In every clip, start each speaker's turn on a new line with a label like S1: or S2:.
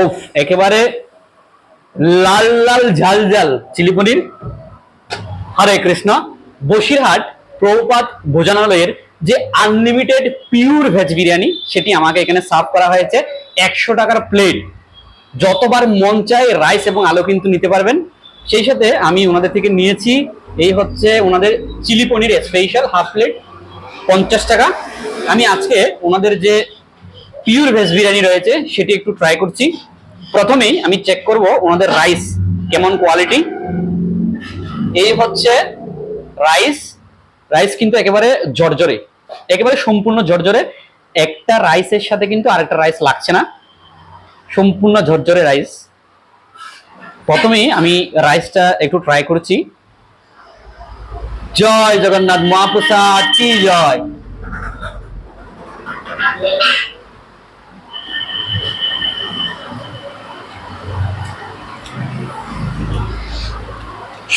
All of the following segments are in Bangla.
S1: ওফ একেবারে লাল লাল ঝাল ঝাল চিলি পনির। হরে কৃষ্ণ। বসিরহাট প্রভুপাত ভোজনালয়ের যে আনলিমিটেড পিওর ভেজ বিরিয়ানি, সেটি আমাকে এখানে সার্ভ করা হয়েছে একশো টাকার প্লেট যতবার মন চায় রাইস এবং আলু কিন্তু নিতে পারবেন। সেই সাথে আমি ওনাদের থেকে নিয়েছি, এই হচ্ছে ওনাদের chilli paneer special half plate পঞ্চাশ টাকা। আমি আজকে ওনাদের যে পিওর ভেজ বিরিয়ানি রয়েছে, সেটি একটু ট্রাই করছি। প্রথমেই আমি চেক করব ওনাদের রাইস কেমন কোয়ালিটি এই হচ্ছে রাইস রাইস কিন্তু একেবারে জর্জরে একেবারে সম্পূর্ণ জর্জরে একটা রাইসের সাথে কিন্তু আরেকটা রাইস লাগছে না। সম্পূর্ণ ঝরঝরে রাইস প্রথমেই আমি রাইসটা একটু ট্রাই করছি। জয় জগন্নাথ মহাপ্রসাদ, কি জয়!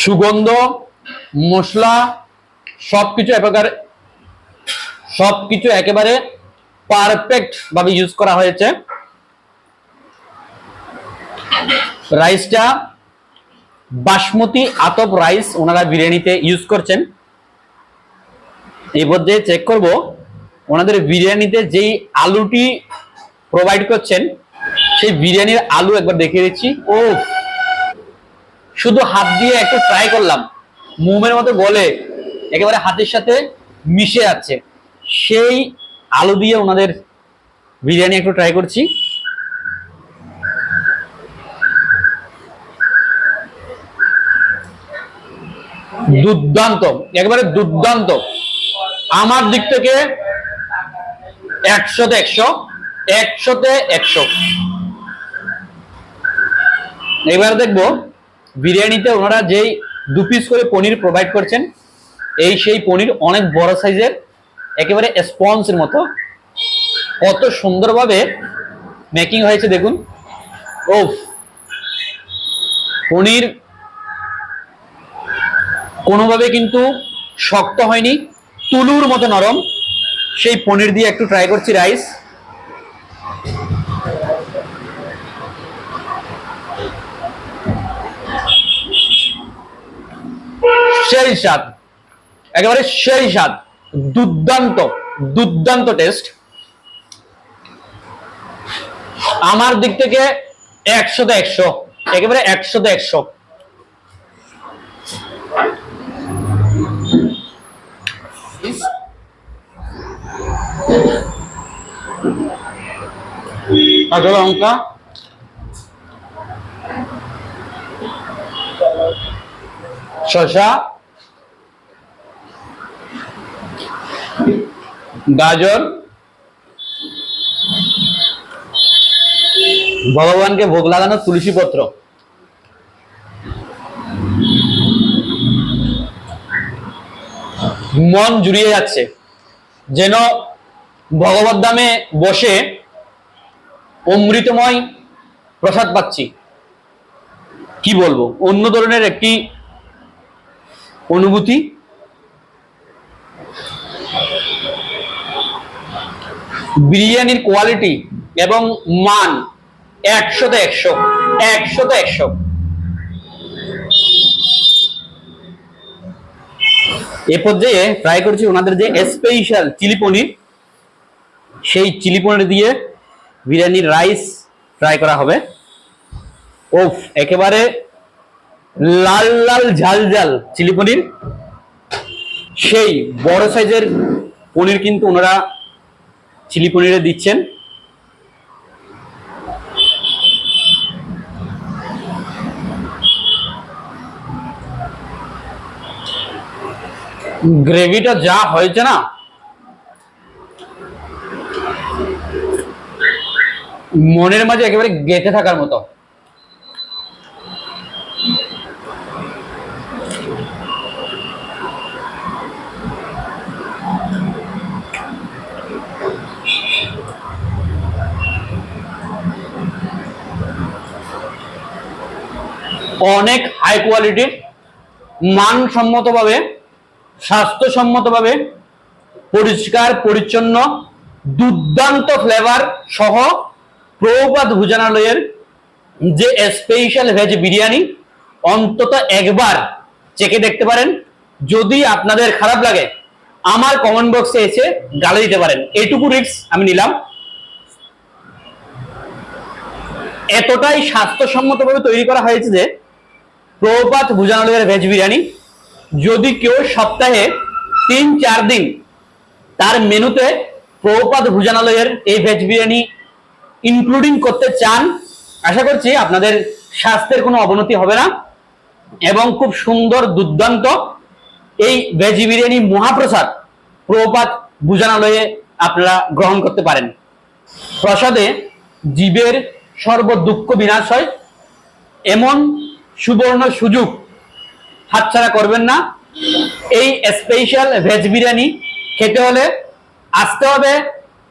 S1: সুগন্ধ, মশলা সব কিছু সবকিছু একেবারে সবকিছু একেবারে পারফেক্ট ভাবে ইউজ করা হয়েছে। রাইসটা বাসমতি আতপ রাইস ওনারা বিরিয়ানিতে ইউজ করছেন। এই পর্যায়ে চেক করব, ওনাদের বিরিয়ানিতে যেই আলুটি প্রোভাইড করছেন, সেই বিরিয়ানির আলু একবার দেখিয়ে দিচ্ছি। ও শুধু হাত দিয়ে একটু ট্রাই করলাম। মোমের মতো গলে একেবারে হাতের সাথে মিশে যাচ্ছে। সেই আলু দিয়ে ওনাদের বিরিয়ানি একটু ট্রাই করছি। দুর্দান্ত, একেবারে দুর্দান্ত। আমার দিক থেকে একশোতে একশো একশোতে একশো। এবার দেখব বিরিয়ানিতে ওনারা যেই দু পিস করে পনির প্রোভাইড করছেন, এই সেই পনির অনেক বড় সাইজের একেবারে স্পঞ্জের মতো। কত সুন্দরভাবে মেকিং হয়েছে দেখুন। ও পনির কোনোভাবে কিন্তু শক্ত হয়নি, তুলুর মতো নরম। সেই পনির দিয়ে একটু ট্রাই করছি রাইস সেই স্বাদ, একেবারে সেই স্বাদ, দুর্দান্ত দুর্দান্ত টেস্ট আমার দিক থেকে একশোতে একশো, একেবারে একশোতে একশো। কাঁচা লঙ্কা শসা। গাজর। ভগবানকে ভোগ লাগানো তুলসী পত্র। মন জুড়িয়ে যাচ্ছে। যেন ভগবত দামে বসে অমৃতময় প্রসাদ পাচ্ছি। কি বলব? অন্য ধরনের একটি অনুভূতি বিরিয়ানির কোয়ালিটি এবং মান একশোতে একশো একশোতে একশো। এ পর্যায়ে ট্রাই করছি ওনাদের যে স্পেশাল চিলি পনির, সেই চিলি পনির দিয়ে বিরিয়ানির রাইস ট্রাই করা হবে। ওফ একেবারে লাল লাল ঝাল ঝাল চিলি পনির। সেই বড় সাইজের পনির কিন্তু ওনারা চিলি পনিরে দিচ্ছেন। গ্রেভিটা যা হয়েছে না মনের মাঝে একেবারে গেঁথে থাকার মতো। অনেক হাই কোয়ালিটির মানসম্মতভাবে, স্বাস্থ্যসম্মতভাবে, পরিষ্কার, পরিচ্ছন্ন, দুর্দান্ত ফ্লেভার সহ প্রভুপাত ভোজনালয়ের যে স্পেশাল ভেজ বিরিয়ানি, অন্তত একবার চেকে দেখতে পারেন। যদি আপনাদের খারাপ লাগে, আমার কমেন্ট বক্সে এসে গালে দিতে পারেন। এইটুকু রিস্ক আমি নিলাম। এতটাই স্বাস্থ্যসম্মতভাবে তৈরি করা হয়েছে যে প্রপাত ভুজানালয়ের ভেজ বিরিয়ানি। যদি কেউ সপ্তাহে তিন, চার দিন তার মেনুতে প্রপাত ভুজানালয়ের এই ভেজ বিরিয়ানি ইনক্লুডিং করতে চান, আশা করছি আপনাদের স্বাস্থ্যের কোনো অবনতি হবে না এবং খুব সুন্দর, দুর্দান্ত এই ভেজ বিরিয়ানি মহাপ্রসাদ প্রপাত ভুজানালয়ে আপনারা গ্রহণ করতে পারেন। প্রসাদে জীবের সর্ব দুঃখ বিনাশ হয়। এমন সুবর্ণ সুযোগ হাতছাড়া করবেন না। এই স্পেশাল ভেজ বিরিয়ানি খেতে হলে আসতে হবে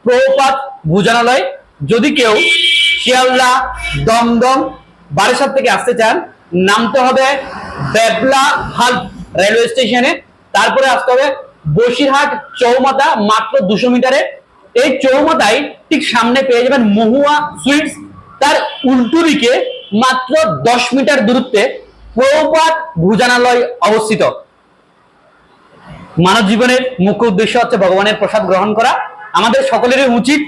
S1: প্রপাত ভোজনালয়। যদি কেউ শিয়ালদা, দমদম, বারাসাত থেকে আসতে চান, নামতে হবে বেবলা হাল্ট রেলওয়ে স্টেশনে। তারপরে আসতে হবে বসিরহাট চৌমাতা মাত্র দুশো মিটারে। এই চৌমাথায় ঠিক সামনে পেয়ে যাবেন মহুয়া সুইটস। তার উল্টো দিকে মাত্র দশ মিটার দূরত্বে প্রপাত ভোজনালয় অবস্থিত। মানব জীবনের মুখ্য উদ্দেশ্য হচ্ছে ভগবানের প্রসাদ গ্রহণ করা। আমাদের সকলেরই উচিত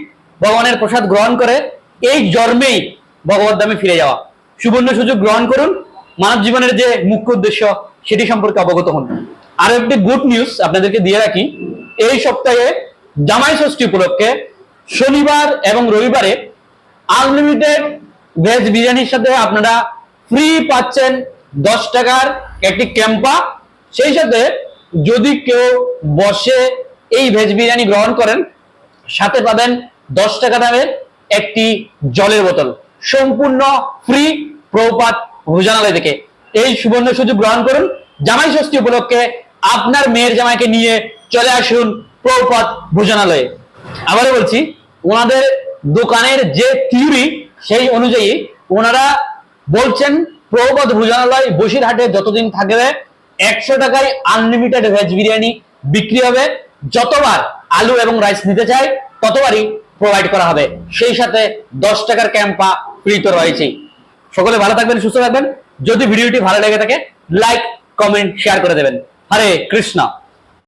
S1: ভগবানের প্রসাদ গ্রহণ করে এই জন্মেই ভগবত ফিরে যাওয়া। সুবর্ণ সুযোগ গ্রহণ করুন। মানব জীবনের যে মুখ্য উদ্দেশ্য, সেটি সম্পর্কে অবগত হন। আরও একটি গুড নিউজ আপনাদেরকে দিয়ে রাখি। এই সপ্তাহে জামাই ষষ্ঠী উপলক্ষে শনিবার এবং রবিবারে আনলিমিটেড ভেজ বিরিয়ানির সাথে আপনারা ফ্রি পাচ্ছেন দশ টাকার একটি ক্যাম্পা। সেই সাথে যদি কেউ বসে এই ভেজ বিরিয়ানি গ্রহণ করেন, সাথে পাবেন দশ টাকা দামের একটি জলের বোতল। সম্পূর্ণ ফ্রি প্রপাত ভোজনালয় থেকে। এই সুবর্ণ সুযোগ গ্রহণ করুন। জামাই ষষ্ঠী উপলক্ষে আপনার মেয়ের জামাইকে নিয়ে চলে আসুন প্রপাত ভোজনালয়ে। আবারও বলছি, ওনাদের দোকানের যে থিওরি সেই অনুযায়ী ওনারা বলছেন প্রপাত ভোজনালয় বসিরহাটে যতদিন থাকবে, একশো টাকায় আনলিমিটেড ভেজ বিরিয়ানি বিক্রি হবে। যতবার আলু এবং রাইস নিতে চায়, ততবারই প্রোভাইড করা হবে। সেই সাথে দশ টাকার ক্যাম্পা ফ্রি রয়েছে সকলে ভালো থাকবেন, সুস্থ থাকবেন। যদি ভিডিওটি ভালো লেগে থাকে লাইক কমেন্ট শেয়ার করে দেবেন। হরে কৃষ্ণ।